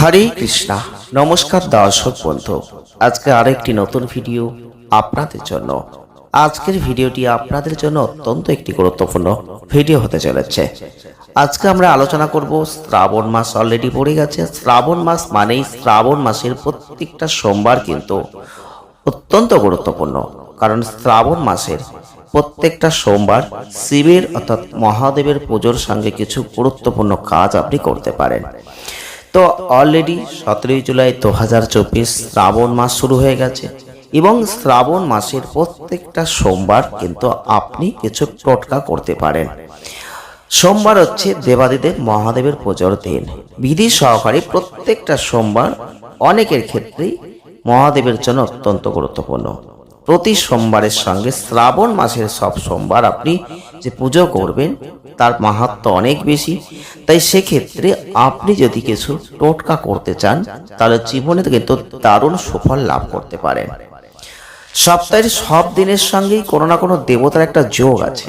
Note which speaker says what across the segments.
Speaker 1: হরে কৃষ্ণা। নমস্কার দর্শক বন্ধু, আজকে আরেকটি নতুন ভিডিও আপনাদের জন্য। আজকের ভিডিওটি আপনাদের জন্য অত্যন্ত একটি গুরুত্বপূর্ণ ভিডিও হতে চলেছে। আজকে আমরা আলোচনা করব শ্রাবণ মাস অলরেডি পড়ে গেছে। শ্রাবণ মাস মানেই শ্রাবণ মাসের প্রত্যেকটা সোমবার কিন্তু অত্যন্ত গুরুত্বপূর্ণ। কারণ শ্রাবণ মাসের প্রত্যেকটা সোমবার শিবের অর্থাৎ মহাদেবের পুজোর সঙ্গে কিছু গুরুত্বপূর্ণ কাজ আপনি করতে পারেন। তো অলরেডি সতেরোই জুলাই দু হাজার চব্বিশ শ্রাবণ মাস শুরু হয়ে গেছে এবং শ্রাবণ মাসের প্রত্যেকটা সোমবার কিন্তু আপনি কিছু টোটকা করতে পারেন। সোমবার হচ্ছে দেবাদিদেব মহাদেবের পুজোর দিন। বিধি সহকারে প্রত্যেকটা সোমবার অনেকের ক্ষেত্রেই মহাদেবের জন্য অত্যন্ত গুরুত্বপূর্ণ। প্রতি সোমবারের সঙ্গে শ্রাবণ মাসের সব সোমবার আপনি যে পুজো করবেন, তার মাহাত্ম অনেক বেশি। তাই সেক্ষেত্রে আপনি যদি কিছু টোটকা করতে চান, তাহলে জীবনে কিন্তু দারুণ সুফল লাভ করতে পারেন। সপ্তাহের সব দিনের সঙ্গেই কোনো না কোনো দেবতার একটা যোগ আছে।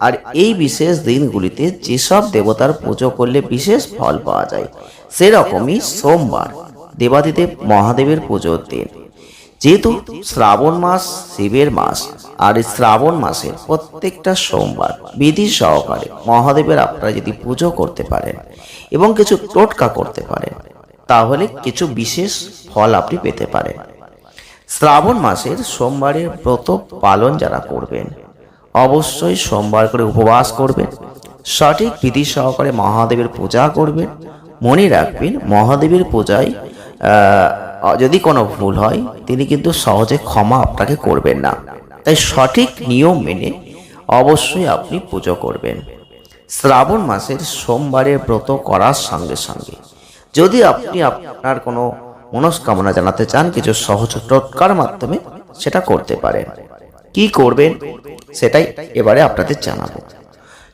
Speaker 1: আর এই বিশেষ দিনগুলিতে যেসব দেবতার পুজো করলে বিশেষ ফল পাওয়া যায়, সেরকমই সোমবার দেবাদিদেব মহাদেবের পুজোর দিন। যেহেতু শ্রাবণ মাস শিবের মাস, আর এই শ্রাবণ মাসের প্রত্যেকটা সোমবার বিধি সহকারে মহাদেবের আপনারা যদি পুজো করতে পারেন এবং কিছু টোটকা করতে পারেন, তাহলে কিছু বিশেষ ফল আপনি পেতে পারেন। শ্রাবণ মাসের সোমবারের ব্রত পালন যারা করবেন, অবশ্যই সোমবার করে উপবাস করবেন, সঠিক বিধি সহকারে মহাদেবের পূজা করবেন, মনে রাখবেন মহাদেবের পূজায় যদি কোনো ভুল হয়, তিনি কিন্তু সহজে ক্ষমা আপনাকে করবেন না। তাই সঠিক নিয়ম মেনে অবশ্যই আপনি পুজো করবেন। শ্রাবণ মাসের সোমবারে ব্রত করার সঙ্গে সঙ্গে যদি আপনি আপনার কোনো মনস্কামনা জানাতে চান, কিছু সহজ টোটকার মাধ্যমে সেটা করতে পারেন। কি করবেন? সেটাই এবারে আপনাদের জানাব।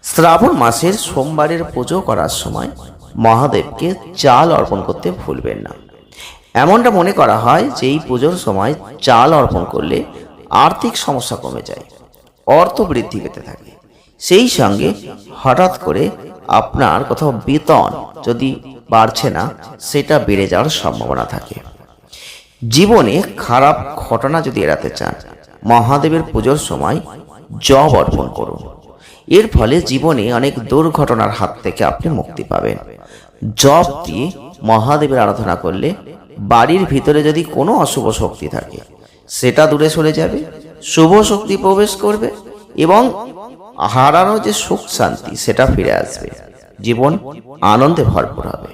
Speaker 1: শ্রাবণ মাসের সোমবারের পুজো করার সময় মহাদেবকে চাল অর্পণ করতে ভুলবেন না। এমনটা মনে করা হয় যে এই পুজোর সময় চাল অর্পণ করলে আর্থিক সমস্যা কমে যায়, অর্থ বৃদ্ধি পেতে থাকে। সেই সঙ্গে হঠাৎ করে আপনার কোথাও বেতন যদি বাড়ছে না, সেটা বেড়ে যাওয়ার সম্ভাবনা থাকে। জীবনে খারাপ ঘটনা যদি এড়াতে চান, মহাদেবের পুজোর সময় জব অর্পণ করুন। এর ফলে জীবনে অনেক দুর্ঘটনার হাত থেকে আপনি মুক্তি পাবেন। জব দিয়ে মহাদেবের আরাধনা করলে বাড়ির ভিতরে যদি কোনো অশুভ শক্তি থাকে, সেটা দূরে সরে যাবে, শুভ শক্তি প্রবেশ করবে এবং হারানো যে সুখ শান্তি, সেটা ফিরে আসবে। জীবন আনন্দে ভরপুর হবে।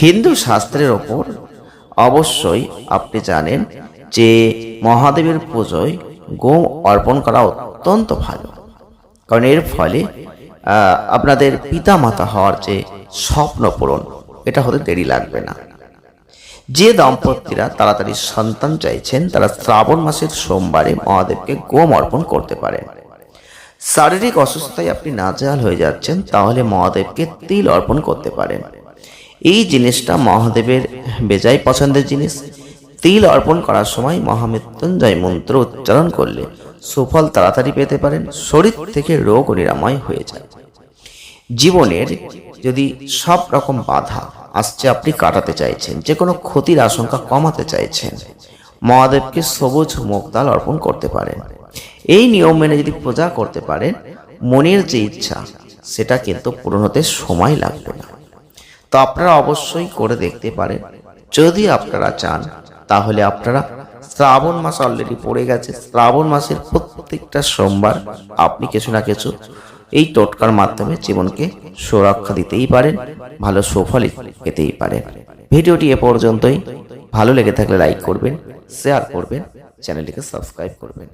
Speaker 1: হিন্দু শাস্ত্রের ওপর অবশ্যই আপনি জানেন যে মহাদেবের পুজোয় গো অর্পণ করা অত্যন্ত ভালো। কারণ এর ফলে আপনাদের পিতা মাতা হওয়ার যে স্বপ্ন পূরণ, এটা হতে দেরি লাগবে না। যে দম্পতিরা তাড়াতাড়ি সন্তান চাইছেন, তারা শ্রাবণ মাসের সোমবারে মহাদেবকে গোম অর্পণ করতে পারেন শারীরিক অসুস্থতায় আপনি নাজেহাল হয়ে যাচ্ছেন, তাহলে মহাদেবকে তিল অর্পণ করতে পারেন। এই জিনিসটা মহাদেবের বেজায় পছন্দের জিনিস। তিল অর্পণ করার সময় মহামৃত্যুঞ্জয় মন্ত্র উচ্চারণ করলে সুফল তাড়াতাড়ি পেতে পারেন, শরীর থেকে রোগ নিরাময় হয়ে যায়। জীবনের যদি সব রকম বাধা আসছে আপনি কাটাতে চাইছেন যে কোনো ক্ষতির আশঙ্কা কমাতে চাইছেন। মহাদেবকে সবুজ মুগ ডাল অর্পণ করতে পারেন। এই নিয়ম মেনে যদি পূজা করতে পারেন, মনের যে ইচ্ছা, সেটা কিন্তু পূরণ হতে সময় লাগবে না। তো আপনারা অবশ্যই করে দেখতে পারেন। যদি আপনারা চান, তাহলে আপনারা শ্রাবণ মাস অলরেডি পড়ে গেছে। শ্রাবণ মাসের প্রত্যেকটা সোমবার আপনি কিছু না কিছু এই টোটকার মাধ্যমে জীবনকে সুরক্ষা দিতেই পারেন। ভালো সুফল পেতেই পারে। ভিডিওটি এ পর্যন্তই। ভালো লেগে থাকলে লাইক করবেন শেয়ার করবেন চ্যানেলটিকে সাবস্ক্রাইব করবেন।